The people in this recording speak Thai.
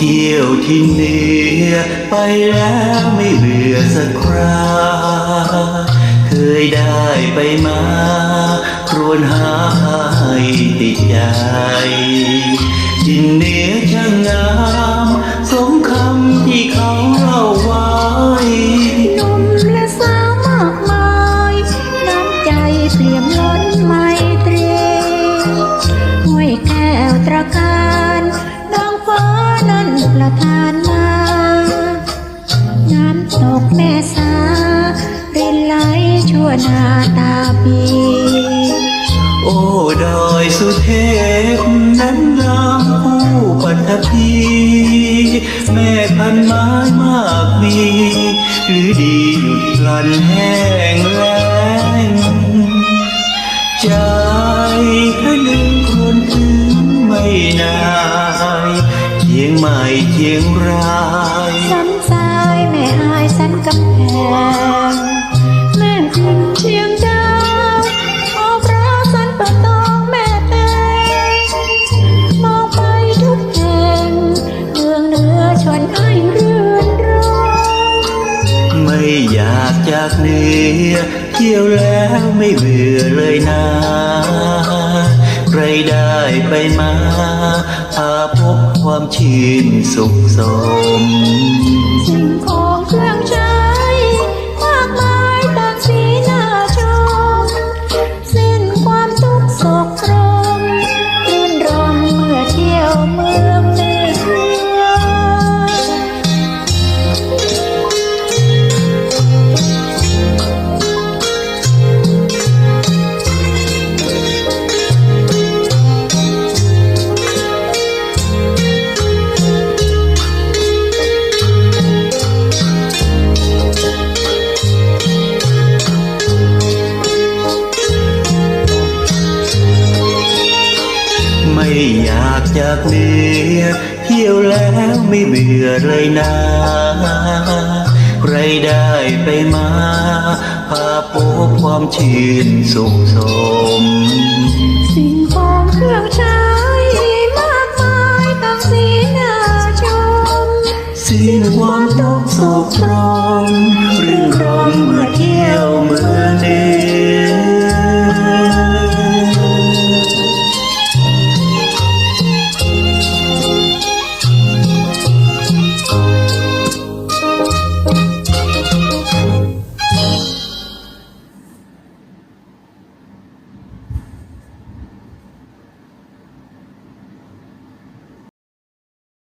ที่ยวที่เหนือไปแล้วไม่เบื่อสักคราเคยได้ไปมา ครวญหาให้ติดใจที่เหนือช่างงามสมคำที่เขาเล่าไว้หนุ่มและสาวมากมายน้ำใจเปี่ยมล้นมต โอ้ดอยสุเทพนั้นงามผู้ปัทภีแม่พันไม้มากมี หรือดีหยุดลันแห้งแล้งใจแค่ลืมคนถึงไม่นายเชียงใหม่เชียงราย สันทรายแม่หายสันกำแพง จากเหนือเที่ยวแล้วไม่เบื่อเลยนะใครได้ไปมาพาพบความชื่นสุขสมสิ่งของเครื่อง ไม่อยากจากเหนือเที่ยวแล้วไม่เบื่อเลยนะใครได้ไปมาพาพบความชื่นสุขสม สิ่งของเครื่องใช้มากมายต่างสีหน้าชม สิ้นความทุกข์โศกตร